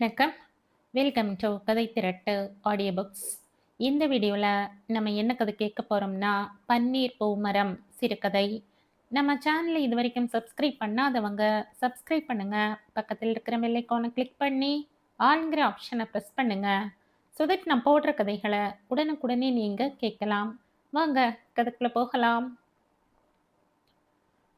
வணக்கம். Welcome to கதை திரட்டு audio books இந்த வீடியோவில் நம்ம என்ன கதை கேட்க போகிறோம்னா பன்னீர் பூமரம் சிறுகதை. நம்ம சேனலை இது வரைக்கும் சப்ஸ்கிரைப் பண்ணாதவங்க சப்ஸ்கிரைப் பண்ணுங்கள் பக்கத்தில் இருக்கிற வெள்ளைக்கோனை கிளிக் பண்ணி ஆளுங்கிற ஆப்ஷனை ப்ரெஸ் பண்ணுங்கள் ஸோ தட் நான் போடுற கதைகளை உடனுக்குடனே நீங்கள் கேட்கலாம். வாங்க கதைக்குள்ளே போகலாம்.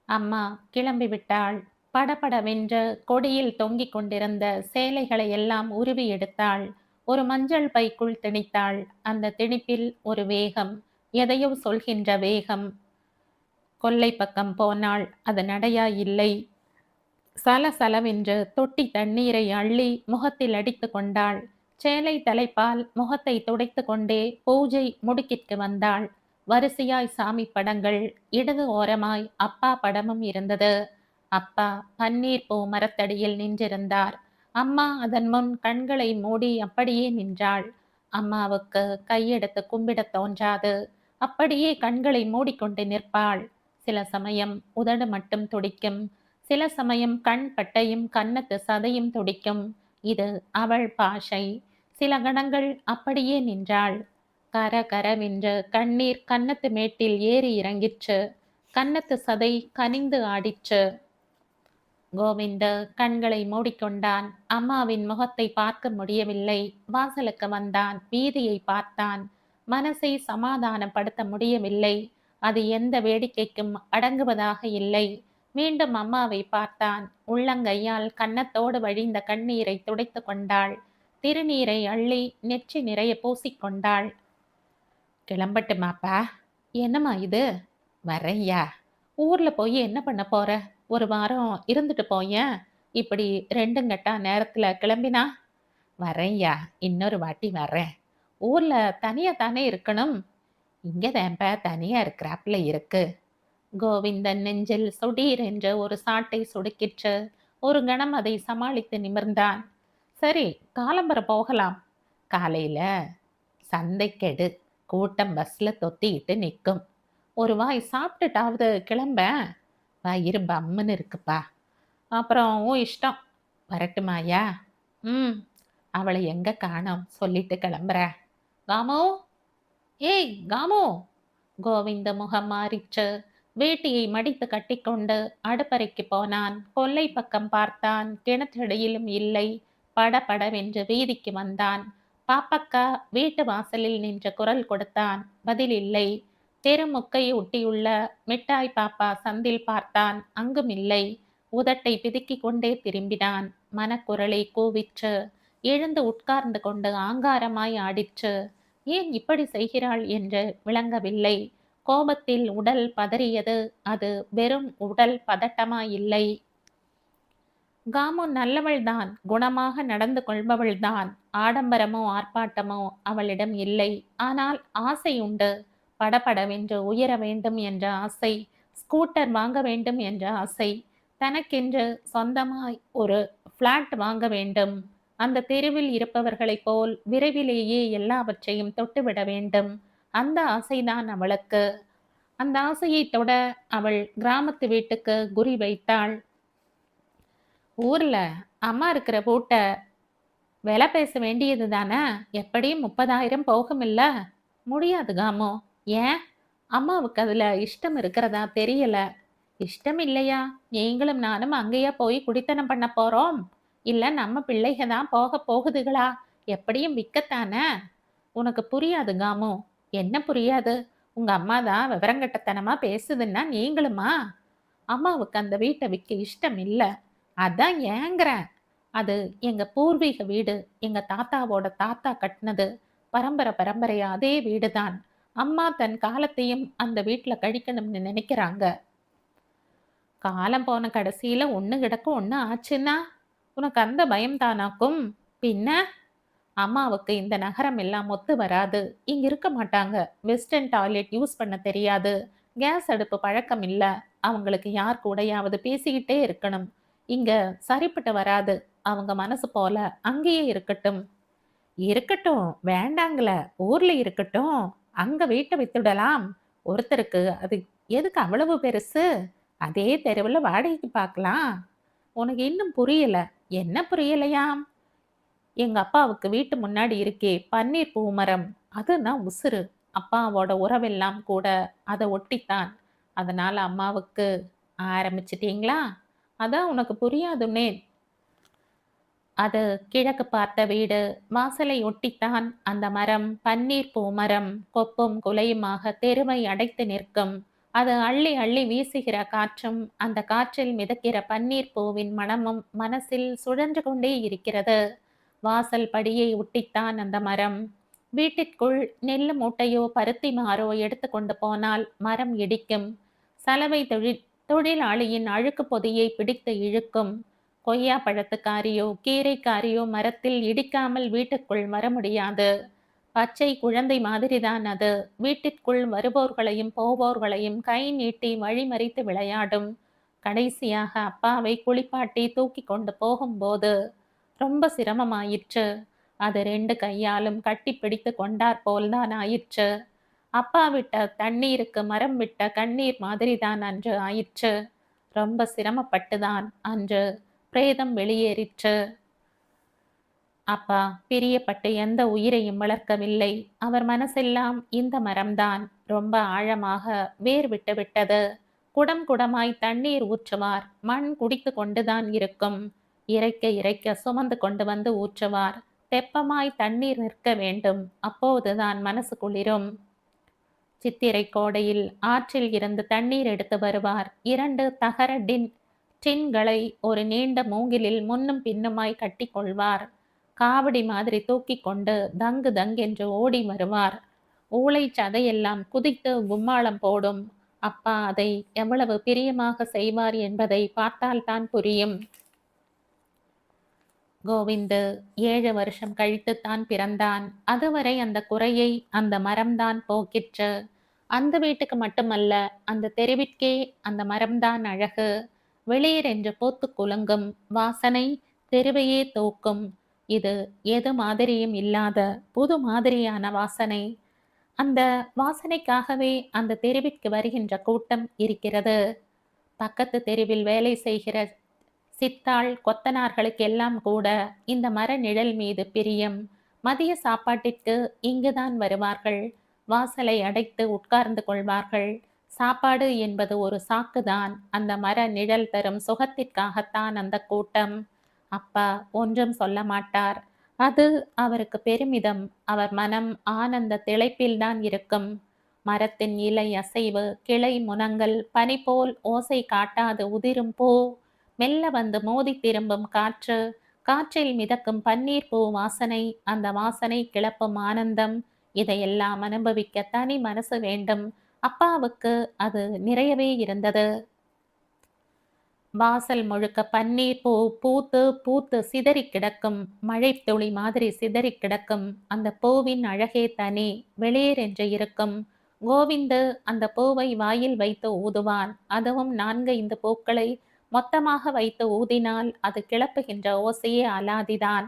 அம்மா கிளம்பி விட்டாள் படபடவென்று கொடியில் தொங்கிக் கொண்டிருந்த சேலைகளை எல்லாம் உருவி எடுத்தாள். ஒரு மஞ்சள் பைக்குள் திணித்தாள். அந்த திணிப்பில் ஒரு வேகம் எதையோ சொல்கின்ற வேகம். கொல்லை பக்கம் போனாள் அது நடையா இல்லை. சல சலவென்று தொட்டி தண்ணீரை அள்ளி முகத்தில் அடித்து கொண்டாள். சேலை தலைப்பால் முகத்தை துடைத்து கொண்டே பூஜை முடுக்கிற்கு வந்தாள். வரிசையாய் சாமி படங்கள் இடது ஓரமாய் அப்பா படமும் இருந்தது. அப்பா பன்னீர் பூ மரத்தடியில் நின்றிருந்தார். அம்மா அதன் முன் கண்களை மூடி அப்படியே நின்றாள். அம்மாவுக்கு கையெடுத்து கும்பிடத் தோன்றாது. அப்படியே கண்களை மூடிக்கொண்டு நிற்பாள். சில சமயம் உதடு மட்டும் துடிக்கும். சில சமயம் கண் பட்டையும் கன்னத்து சதையும் துடிக்கும். இது அவள் பாஷை. சில கணங்கள் அப்படியே நின்றாள். கர கரவென்று கண்ணீர் கன்னத்து மேட்டில் ஏறி இறங்கிற்று. கன்னத்து சதை கனிந்து ஆடிற்று. கோவிந்த கண்களை மூடிக்கொண்டான். அம்மாவின் முகத்தை பார்க்க முடியவில்லை. வாசலுக்கு வந்தான். வீதியை பார்த்தான். மனசை சமாதானப்படுத்த முடியவில்லை. அது எந்த வேடிக்கைக்கும் அடங்குவதாக இல்லை. மீண்டும் அம்மாவை பார்த்தான். உள்ளங்கையால் கன்னத்தோடு வழிந்த கண்ணீரை துடைத்து கொண்டாள். திருநீரை அள்ளி நெற்றி நிறைய பூசிக்கொண்டாள். கிளம்பட்டுமாப்பா? என்னம்மா இது? வரையா ஊர்ல போய் என்ன பண்ண போற? ஒரு வாரம் இருந்துட்டு போயேன். இப்படி ரெண்டுங்கட்டா நேரத்துல கிளம்பினா? வரேன்யா இன்னொரு வாட்டி வரேன். ஊர்ல தனியா தானே இருக்கணும்? இங்க தேம்ப தனியா இருக்கிறாப்புல இருக்கு. கோவிந்தன் நெஞ்சில் சுடீர் என்ற ஒரு சாட்டை சுடுக்கிற்று. ஒரு கணம் அதை சமாளித்து நிமிர்ந்தான். சரி காலம்பர போகலாம். காலையில சந்தைக்கெடு கூட்டம் பஸ்ல தொத்திக்கிட்டு நிற்கும். ஒரு வாய் சாப்பிட்டுட்டாவது கிளம்ப வயிறு பம்முன்னு இருக்குப்பா. அப்புறம் உன் இஷ்டம். வரட்டுமாயா ம். அவளை எங்க காணோம்? சொல்லிட்டு கிளம்புற. காமோ? ஏய் காமோ. கோவிந்த முகம் மாறிச்சு வேட்டியை மடித்து கட்டிக்கொண்டு அடுப்பறைக்கு போனான். கொல்லை பக்கம் பார்த்தான். கிணற்றடியிலும் இல்லை. பட படவென்று வீதிக்கு வந்தான். பாப்பக்கா வீட்டு வாசலில் நின்ற குரல் கொடுத்தான். பதில் இல்லை. தெருமுக்கை ஒட்டியுள்ள மிட்டாய் பாப்பா சந்தில் பார்த்தான். அங்கும் இல்லை உதட்டை பிதுக்கிக் கொண்டே திரும்பினான். மனக்குரலை கூவிற்று. எழுந்து உட்கார்ந்து கொண்டு ஆங்காரமாய் ஆடிற்று. ஏன் இப்படி செய்கிறாள்? என்று விளங்கவில்லை. கோபத்தில் உடல் பதறியது. அது வெறும் உடல் பதட்டமாயில்லை. காமு நல்லவள்தான். குணமாக நடந்து கொள்பவள்தான். ஆடம்பரமோ ஆர்ப்பாட்டமோ அவளிடம் இல்லை. ஆனால் ஆசை உண்டு. படபடவென்று உயர வேண்டும் என்ற ஆசை ஸ்கூட்டர் வாங்க வேண்டும் என்ற ஆசை தனக்கென்று சொந்தமாய் ஒரு ஃப்ளாட் வாங்க வேண்டும். அந்த தெருவில் இருப்பவர்களைப் போல் விரைவிலேயே எல்லாவற்றையும் தொட்டுவிட வேண்டும். அந்த ஆசைதான் அவளுக்கு. அந்த ஆசையை தொட அவள் கிராமத்து வீட்டுக்கு குறி வைத்தாள். ஊர்ல அம்மா இருக்கிற பூட்டை விலை பேச வேண்டியது தானே எப்படியும் முப்பதாயிரம் போகும் இல்ல முடியாது காமோ ஏன்? அம்மாவுக்கு அதில் இஷ்டம் இருக்கிறதா? தெரியல. இஷ்டம் இல்லையா? நீங்களும் நானும் அங்கேயே போய் குடித்தனம் பண்ண போகிறோம் இல்லை நம்ம பிள்ளைக தான் போக போகுதுகளா? எப்படியும் விற்கத்தானே உனக்கு புரியாது காமு. என்ன புரியாது? உங்கள் அம்மா தான் விவரங்கட்டத்தனமாக பேசுதுன்னா நீங்களுமா? அம்மாவுக்கு அந்த வீட்டை விற்க இஷ்டம் இல்லை. அதான் ஏங்குறேன். அது எங்கள் பூர்வீக வீடு. எங்கள் தாத்தாவோட தாத்தா கட்டினது. பரம்பரை பரம்பரையாக அதே வீடு தான் அம்மா தன் காலத்தையும் அந்த வீட்டில் கழிக்கணும்னு நினைக்கிறாங்க. காலம் போன கடைசியில் ஒன்று கிடக்க ஒன்று ஆச்சுன்னா? உனக்கு அந்த பயம் தானாக்கும். பின்ன? அம்மாவுக்கு இந்த நகரம் எல்லாம் ஒத்து வராது. இங்க இருக்க மாட்டாங்க. வெஸ்டர்ன் டாய்லெட் யூஸ் பண்ண தெரியாது. கேஸ் அடுப்பு பழக்கம் இல்லை. அவங்களுக்கு யார் கூடயாவது பேசிக்கிட்டே இருக்கணும். இங்க சரிப்பட்டு வராது. அவங்க மனசு போல அங்கேயே இருக்கட்டும். இருக்கட்டும். வேண்டாங்கள. ஊர்ல இருக்கட்டும். அங்க வீட்டை வித்துடலாம். ஒருத்தருக்கு அது எதுக்கு அவ்வளவு பெருசு? அதே தெருவில் வாடகைக்கு பார்க்கலாம் உனக்கு இன்னும் புரியல. என்ன புரியலையாம்? எங்க அப்பாவுக்கு வீட்டு முன்னாடி இருக்கே பன்னீர் பூமரம். அதுனா உசுரு அப்பாவோட உறவெல்லாம் கூட அதை ஒட்டித்தான். அதனால அம்மாவுக்கு ஆரம்பிச்சிட்டீங்களா? அதான் உனக்கு புரியாதுன்னே அது கிழக்கு பார்த்த வீடு வாசலை ஒட்டித்தான் அந்த மரம். பன்னீர் பூமரம் கொப்பும் குலையுமாக தெருவை அடைத்து நிற்கும். அது அள்ளி அள்ளி வீசுகிற காற்றும் அந்த காற்றில் மிதக்கிற பன்னீர் பூவின் மனமும் மனசில் சுழன்று கொண்டே இருக்கிறது. வாசல் படியை ஒட்டித்தான் அந்த மரம். வீட்டிற்குள் நெல் மூட்டையோ பருத்தி மாறோ எடுத்து கொண்டு போனால் மரம் இடிக்கும். சலவை தொழில் தொழிலாளியின் அழுக்கு பொதியை பிடித்து இழுக்கும். கொய்யா பழத்துக்காரியோ கீரைக்காரியோ மரத்தில் இடிக்காமல் வீட்டுக்குள் வர முடியாது. பச்சை குழந்தை மாதிரிதான் அது. வீட்டிற்குள் வருபவர்களையும் போவோர்களையும் கை நீட்டி வழிமறித்து விளையாடும். கடைசியாக அப்பாவை குளிப்பாட்டி தூக்கி கொண்டு போகும்போது ரொம்ப சிரமமாயிற்று. அது ரெண்டு கையாலும் கட்டி பிடித்து கொண்டார் போல்தான் ஆயிற்று. அப்பா விட்ட தண்ணீருக்கு மரம் விட்ட கண்ணீர் மாதிரிதான் அன்று ஆயிற்று. ரொம்ப சிரமப்பட்டுதான் அன்று பிரேதம் வெளியேறிற்று. அப்பா பிரியப்பட்டு எந்த உயிரையும் வளர்க்கவில்லை. அவர் மனசெல்லாம் இந்த மரம்தான். ரொம்ப ஆழமாக வேர் விட்டு விட்டது. குடம் குடமாய் தண்ணீர் ஊற்றுவார். மண் குடித்து கொண்டுதான் இருக்கும். இறைக்க இறைக்க சுமந்து கொண்டு வந்து ஊற்றுவார். தெப்பமாய் தண்ணீர் நிற்க வேண்டும். அப்போதுதான் மனசு குளிரும். சித்திரை கோடையில் ஆற்றில் இருந்து தண்ணீர் எடுத்து வருவார். இரண்டு தகர டின் டின்களை ஒரு நீண்ட மூங்கிலில் முன்னும் பின்னுமாய் கட்டி கொள்வார் காவடி மாதிரி தூக்கி கொண்டு தங்கு தங்கென்று ஓடி வருவார். ஊளை சதையெல்லாம் குதித்து கும்மாளம் போடும். அப்பா அதை எவ்வளவு பிரியமாக செய்வார் என்பதை பார்த்தால்தான் புரியும். கோவிந்து ஏழு வருஷம் கழித்துத்தான் பிறந்தான். அதுவரை அந்த குறையை அந்த மரம்தான் போக்கிற்று. அந்த வீட்டுக்கு மட்டுமல்ல அந்த தெருவிற்கே அந்த மரம்தான் அழகு. வெளியர் போத்து குலுங்கும் வாசனை தெருவையே தூக்கும். இது எது மாதிரியும் இல்லாத புது மாதிரியான வாசனை. அந்த வாசனைக்காகவே அந்த தெருவிற்கு வருகின்ற கூட்டம் இருக்கிறது. பக்கத்து தெருவில் வேலை செய்கிற சித்தாள் கொத்தனார்களுக்கு எல்லாம் கூட இந்த மர நிழல் மீது பிரியம். மதிய சாப்பாட்டிற்கு இங்குதான் வருவார்கள். வாசலை அடைத்து உட்கார்ந்து கொள்வார்கள். சாப்பாடு என்பது ஒரு சாக்குதான். அந்த மர நிழல் தரும் சுகத்திற்காகத்தான் அந்த கூட்டம். அப்பா ஒன்றும் சொல்ல மாட்டார். அது அவருக்கு பெருமிதம். அவர் மனம் ஆனந்த திளைப்பில்தான் இருக்கும். மரத்தின் இலை அசைவு கிளை முனங்கள் பனி போல் ஓசை காட்டாது உதிரும் பூ. மெல்ல வந்து மோதி திரும்பும் காற்று. காற்றில் மிதக்கும் பன்னீர் பூ வாசனை அந்த வாசனை கிளப்பும் ஆனந்தம். இதையெல்லாம் அனுபவிக்க தனி மனசு வேண்டும். அப்பாவுக்கு அது நிறையவே இருந்தது. வாசல் முழுக்க பன்னீர் பூ பூத்து பூத்து சிதறி கிடக்கும் மழை துளி மாதிரி சிதறி கிடக்கும் அந்த பூவின் அழகே தனி வெளியேர் என்று இருக்கும். கோவிந்து அந்த பூவை வாயில் வைத்து ஊதுவான். அதுவும் நான்கு இந்த பூக்களை மொத்தமாக வைத்து ஊதினால் அது கிளப்புகின்ற ஓசையே அலாதிதான்.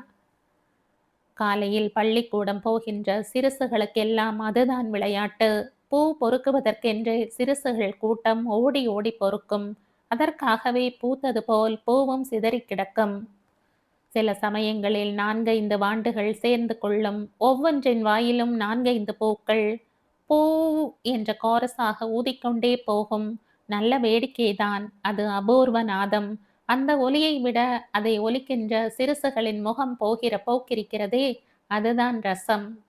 காலையில் பள்ளிக்கூடம் போகின்ற சிறுசுகளுக்கெல்லாம் அதுதான் விளையாட்டு. பூ பொறுக்குவதற்கென்று சிறுசுகள் கூட்டம் ஓடி ஓடி பொறுக்கும். அதற்காகவே பூத்தது போல் பூவும் சிதறி கிடக்கும். சில சமயங்களில் நான்கைந்து வாண்டுகள் சேர்ந்து கொள்ளும். ஒவ்வொன்றின் வாயிலும் நான்கைந்து பூக்கள். பூ என்ற கோரஸாக ஊதிக்கொண்டே போகும். நல்ல வேடிக்கைதான். அது அபூர்வ நாதம். அந்த ஒலியை விட அதை ஒலிக்கின்ற சிறுசுகளின் முகம் போகிற போக்கிருக்கிறதே அதுதான் ரசம்.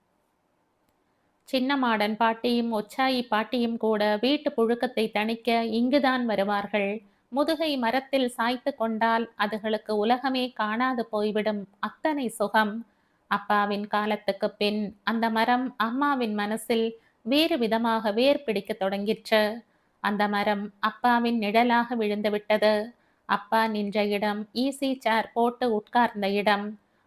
சின்னமாடன் பாட்டியும் ஒச்சாயி பாட்டியும் கூட வீட்டு புழுக்கத்தை தணிக்க இங்குதான் வருவார்கள். முதுகை மரத்தில் சாய்த்து கொண்டால் அதுகளுக்கு உலகமே காணாது போய்விடும் அத்தனை சுகம். அப்பாவின் காலத்துக்கு பின் அந்த மரம் அம்மாவின் மனசில் வேறு விதமாக வேர் பிடிக்க தொடங்கிற்று. அந்த மரம் அப்பாவின் நிழலாக விழுந்து விட்டது. அப்பா நின்ற இடம் ஈசி சேர் போட்டு உட்கார்ந்த இடம்.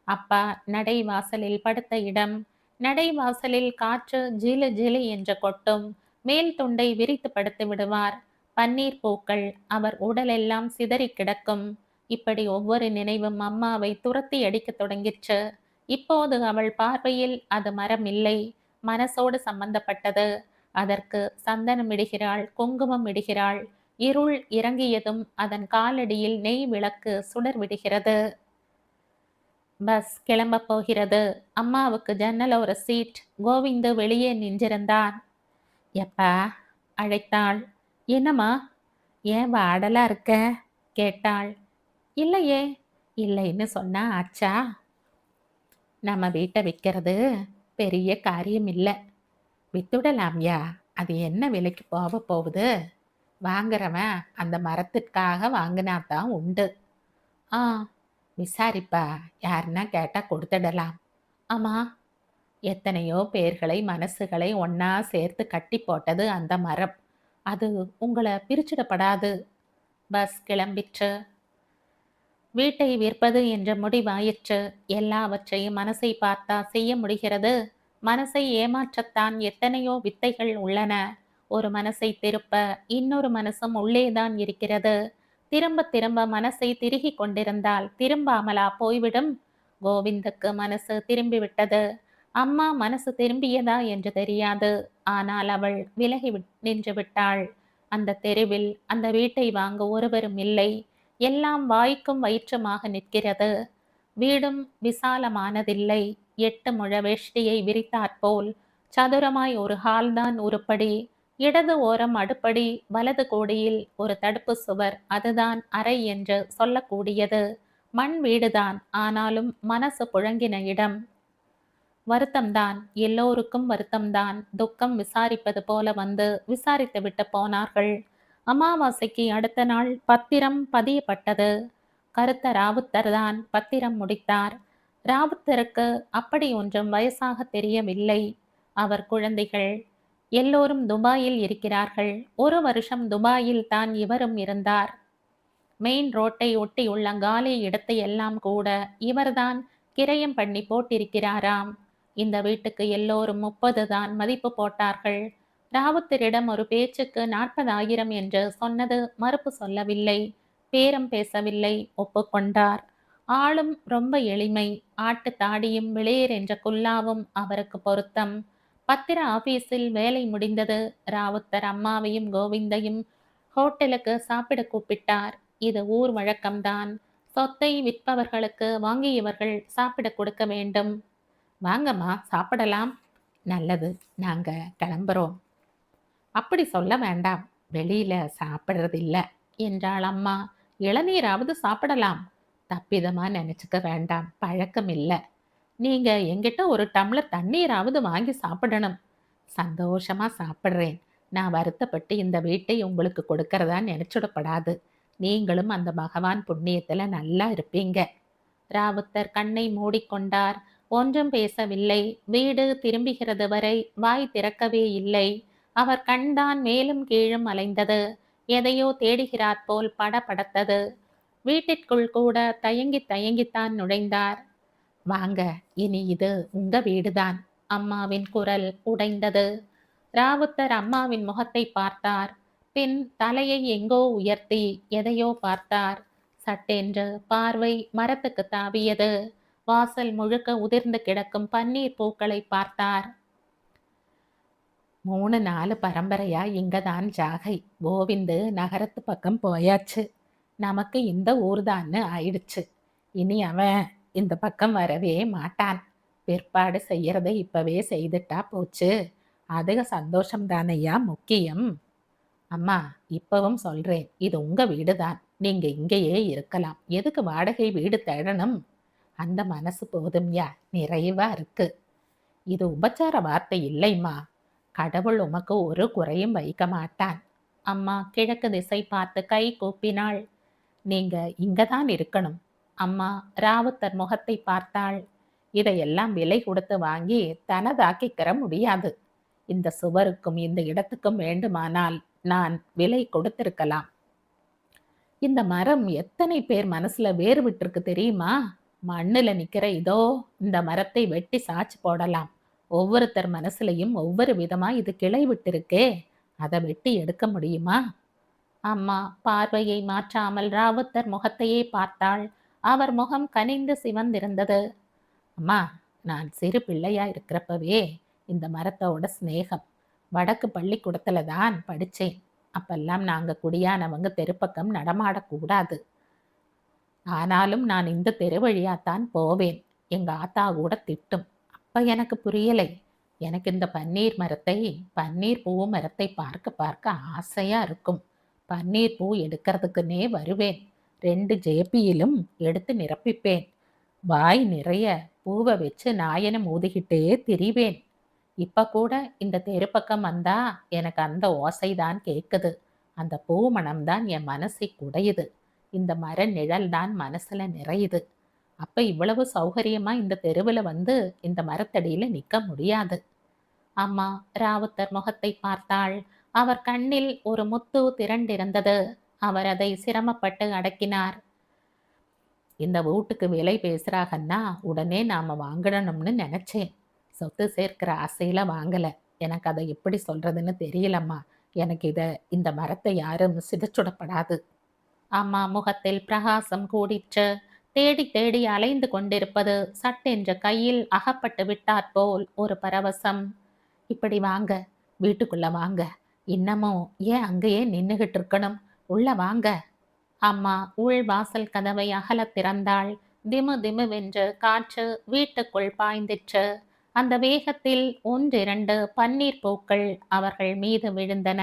அப்பா நடை வாசலில் படுத்த இடம். நடை வாசலில் காற்று ஜிலு ஜிலு என்று கொட்டும். மேல் துண்டை விரித்து படுத்து விடுவார். பன்னீர் பூக்கள் அவர் உடலெல்லாம் சிதறி கிடக்கும். இப்படி ஒவ்வொரு நினைவும் அம்மாவை துரத்தி அடிக்கத் தொடங்கிற்று. இப்போது அவள் பார்வையில் அது மரம் இல்லை மனசோடு சம்பந்தப்பட்டது. அதற்கு சந்தனம் இடுகிறாள் குங்குமம் இடுகிறாள். இருள் இறங்கியதும் அதன் காலடியில் நெய் விளக்கு சுடர் விடுகிறது. பஸ் கிளம்ப போகிறது. அம்மாவுக்கு ஜன்னல் ஒரு சீட் கோவிந்து வெளியே நின்றிருந்தான். எப்பா? அழைத்தாள். என்னம்மா? ஏன் வாடலா இருக்க? கேட்டாள். இல்லையே. இல்லைன்னு சொன்னா ஆச்சா? நம்ம வீட்டை விற்கிறது பெரிய காரியம் இல்லை வித்துடலாம்யா. அது என்ன விலைக்கு போக போகுது? வாங்குறவன் அந்த மரத்திற்காக வாங்கினா தான் உண்டு. ஆ விசாரிப்பா. யாருன்னா கேட்டால் கொடுத்துடலாம். ஆமா. எத்தனையோ பேர்களை மனசுகளை ஒன்னா சேர்த்து கட்டி போட்டது அந்த மரம். அது உங்களை பிரிச்சிடப்படாது. பஸ் கிளம்பிற்று. வீட்டை விற்பது என்ற முடிவாயிற்று. எல்லாவற்றையும் மனசை பார்த்தா செய்ய முடிகிறது. மனசை ஏமாற்றத்தான் எத்தனையோ வித்தைகள் உள்ளன. ஒரு மனசை திருப்ப இன்னொரு மனசும் உள்ளேதான் இருக்கிறது. திரும்ப திரும்ப மனசை திருகி கொண்டிருந்தால் திரும்பாமலா போய்விடும்? கோவிந்துக்கு மனசு திரும்பிவிட்டது. அம்மா மனசு திரும்பியதா என்று தெரியாது. ஆனால் அவள் விலகி நின்று விட்டாள். அந்த தெருவில் அந்த வீட்டை வாங்க ஒருவரும் இல்லை. எல்லாம் வாய்க்கும் வயிற்றுமாக நிற்கிறது. வீடும் விசாலமானதில்லை. எட்டு முழ வேஷ்டியை விரித்தாற்போல் சதுரமாய் ஒரு ஹால்தான் உருப்படி. இடது ஓரம் அடுப்படி வலது கோடியில் ஒரு தடுப்பு சுவர் அதுதான் அறை என்று சொல்லக்கூடியது. மண் வீடுதான் ஆனாலும் மனசு புழங்கின இடம். வருத்தம்தான் எல்லோருக்கும் வருத்தம்தான் துக்கம் விசாரிப்பது போல வந்து விசாரித்து விட்டு போனார்கள். அமாவாசைக்கு அடுத்த நாள் பத்திரம் பதியப்பட்டது. கருத்த ராவுத்தர் தான் பத்திரம் முடித்தார். ராவுத்தருக்கு அப்படி ஒன்றும் வயசாக தெரியவில்லை. அவர் குழந்தைகள் எல்லோரும் துபாயில் இருக்கிறார்கள். ஒரு வருஷம் துபாயில் தான் இவரும் இருந்தார். மெயின் ரோட்டை ஒட்டியுள்ள காலி இடத்தை எல்லாம் கூட இவர்தான் கிரயம் பண்ணி போட்டிருக்கிறாராம். இந்த வீட்டுக்கு எல்லோரும் முப்பது தான் மதிப்பு போட்டார்கள். ராவுத்தரிடம் ஒரு பேச்சுக்கு நாற்பதாயிரம் என்று சொன்னது மறுப்பு சொல்லவில்லை. பேரம் பேசவில்லை ஒப்புக்கொண்டார். ஆளும் ரொம்ப எளிமை. ஆட்டு தாடியும் வெளியேர் என்ற குல்லாவும் அவருக்கு பொருத்தம். பத்திர ஆபீஸில் வேலை முடிந்தது. ராவுத்தர் அம்மாவையும் கோவிந்தையும் ஹோட்டலுக்கு சாப்பிட கூப்பிட்டார். இது ஊர் வழக்கம்தான். சொத்தை விற்பவர்களுக்கு வாங்கியவர்கள் சாப்பிட கொடுக்க வேண்டும். வாங்கம்மா சாப்பிடலாம். நல்லது நாங்க கிளம்புறோம். அப்படி சொல்ல வேண்டாம். வெளியில சாப்பிடுறதில்ல என்றாள் அம்மா. இளநீராவது சாப்பிடலாம். தப்பிதமா நினைச்சுக்க வேண்டாம். பழக்கம் இல்லை. நீங்க எங்கிட்ட ஒரு டம்ளர் தண்ணீராவது வாங்கி சாப்பிடணும். சந்தோஷமா சாப்பிட்றேன். நான் வருத்தப்பட்டு இந்த வீட்டை உங்களுக்கு கொடுக்கறதா நினைச்சுடப்படாது. நீங்களும் அந்த பகவான் புண்ணியத்துல நல்லா இருப்பீங்க. ராவுத்தர் கண்ணை மூடிக்கொண்டார். ஒன்றும் பேசவில்லை. வீடு திரும்புகிறது வரை வாய் திறக்கவே இல்லை. அவர் கண்தான் மேலும் கீழும் அலைந்தது. எதையோ தேடுகிறாற் போல் படபடத்தது. வீட்டிற்குள் கூட தயங்கி தயங்கித்தான் நுழைந்தார். வாங்க இனி இது உங்க வீடுதான். அம்மாவின் குரல் உடைந்தது. ராவுத்தர் அம்மாவின் முகத்தை பார்த்தார். பின் தலையை எங்கோ உயர்த்தி எதையோ பார்த்தார். சட்டென்று பார்வை மரத்துக்கு தாவியது. வாசல் முழுக்க உதிர்ந்து கிடக்கும் பன்னீர் பூக்களை பார்த்தார். மூணு நாலு பரம்பரையா இங்கதான் ஜாகை. கோவிந்து நகரத்து பக்கம் போயாச்சு. நமக்கு இந்த ஊர்தான்னு ஆயிடுச்சு. இனி அவன் இந்த பக்கம் வரவே மாட்டான். பிற்பாடு செய்யறதை இப்பவே செய்துட்டா போச்சு. அதுக சந்தோஷம் தானையா? முக்கியம். அம்மா இப்பவும் சொல்றேன். இது உங்க வீடுதான். நீங்க இங்கேயே இருக்கலாம். எதுக்கு வாடகை வீடு தேடணும்? அந்த மனசு போதும்யா? நிறைவா இருக்கு. இது உபச்சார வார்த்தை இல்லைம்மா. கடவுள் உமக்கு ஒரு குறையும் வைக்க மாட்டான். அம்மா கிழக்கு திசை பார்த்து கை கூப்பினாள். நீங்க இங்கதான் இருக்கணும். அம்மா ராவுத்தர் முகத்தை பார்த்தாள். இதையெல்லாம் விலை கொடுத்து வாங்கி தனதாக்கிக்கிற முடியாது. இந்த சுவருக்கும் இந்த இடத்துக்கும் வேண்டுமானால் நான் விலை கொடுத்திருக்கலாம். இந்த மரம் எத்தனை பேர் மனசுல வேறு விட்டுருக்கு தெரியுமா? மண்ணுல நிக்கிற இதோ இந்த மரத்தை வெட்டி சாச்சு போடலாம். ஒவ்வொருத்தர் மனசுலையும் ஒவ்வொரு விதமா இது கிளை விட்டிருக்கே. அதை வெட்டி எடுக்க முடியுமா? அம்மா பார்வையை மாற்றாமல் ராவுத்தர் முகத்தையே பார்த்தாள். அவர் முகம் கனிந்து சிவந்திருந்தது. அம்மா நான் சிறு பிள்ளையா இருக்கிறப்பவே இந்த மரத்தோட சிநேகம். வடக்கு பள்ளிக்கூடத்துல தான் படித்தேன் அப்பெல்லாம் நாங்கள் குடியானவங்க தெருப்பக்கம் நடமாடக்கூடாது ஆனாலும் நான் இந்த தெரு வழியாத்தான் போவேன். எங்க ஆத்தா கூட திட்டும். அப்ப எனக்கு புரியலை. எனக்கு இந்த பன்னீர் மரத்தை பன்னீர் பூ மரத்தை பார்க்க பார்க்க ஆசையா இருக்கும். பன்னீர் பூ எடுக்கிறதுக்குன்னே வருவேன். ரெண்டு ஜேபியிலும் எடுத்து நிரப்பிப்பேன். வாய் நிறைய பூவை வச்சு நாயனை மோதிக்கிட்டே திரிவேன். இப்ப கூட இந்த தெரு பக்கம் வந்தா எனக்கு அந்த ஓசைதான் கேட்குது அந்த பூ மணம்தான் என் மனசை குடையுது. இந்த மர நிழல் தான் மனசுல நிறையுது. அப்ப இவ்வளவு சௌகரியமா இந்த தெருவில் வந்து இந்த மரத்தடியில நிக்க முடியாது. அம்மா ராவுத்தர் முகத்தை பார்த்தாள். அவர் கண்ணில் ஒரு முத்து திரண்டிருந்தது. அவர் அதை சிரமப்பட்டு அடக்கினார். இந்த வீட்டுக்கு விலை பேசுகிறாங்கன்னா உடனே நாம வாங்கணும்னு நினைச்சேன். சொத்து சேர்க்கிற ஆசையில வாங்கல. எனக்கு அதை எப்படி சொல்றதுன்னு தெரியலம்மா. எனக்கு இத இந்த மரத்தை யாரும் சிதைச்சுடப்படாது. அம்மா முகத்தில் பிரகாசம் கூடிற்று. தேடி தேடி அலைந்து கொண்டிருப்பது சட்டென்ற கையில் அகப்பட்டு விட்டாற் போல் ஒரு பரவசம். இப்படி வாங்க வீட்டுக்குள்ள வாங்க. இன்னமும் ஏன் அங்கேயே நின்றுகிட்டு இருக்கணும்? உள்ள வாங்க. அம்மா உள் வாசல் கதவை அகல திறந்தாள். திமு திமுவென்று காற்று வீட்டுக்குள் பாய்ந்திற்று. அந்த வேகத்தில் ஒன்றிரண்டு பன்னீர் பூக்கள் அவர்கள் மீது விழுந்தன.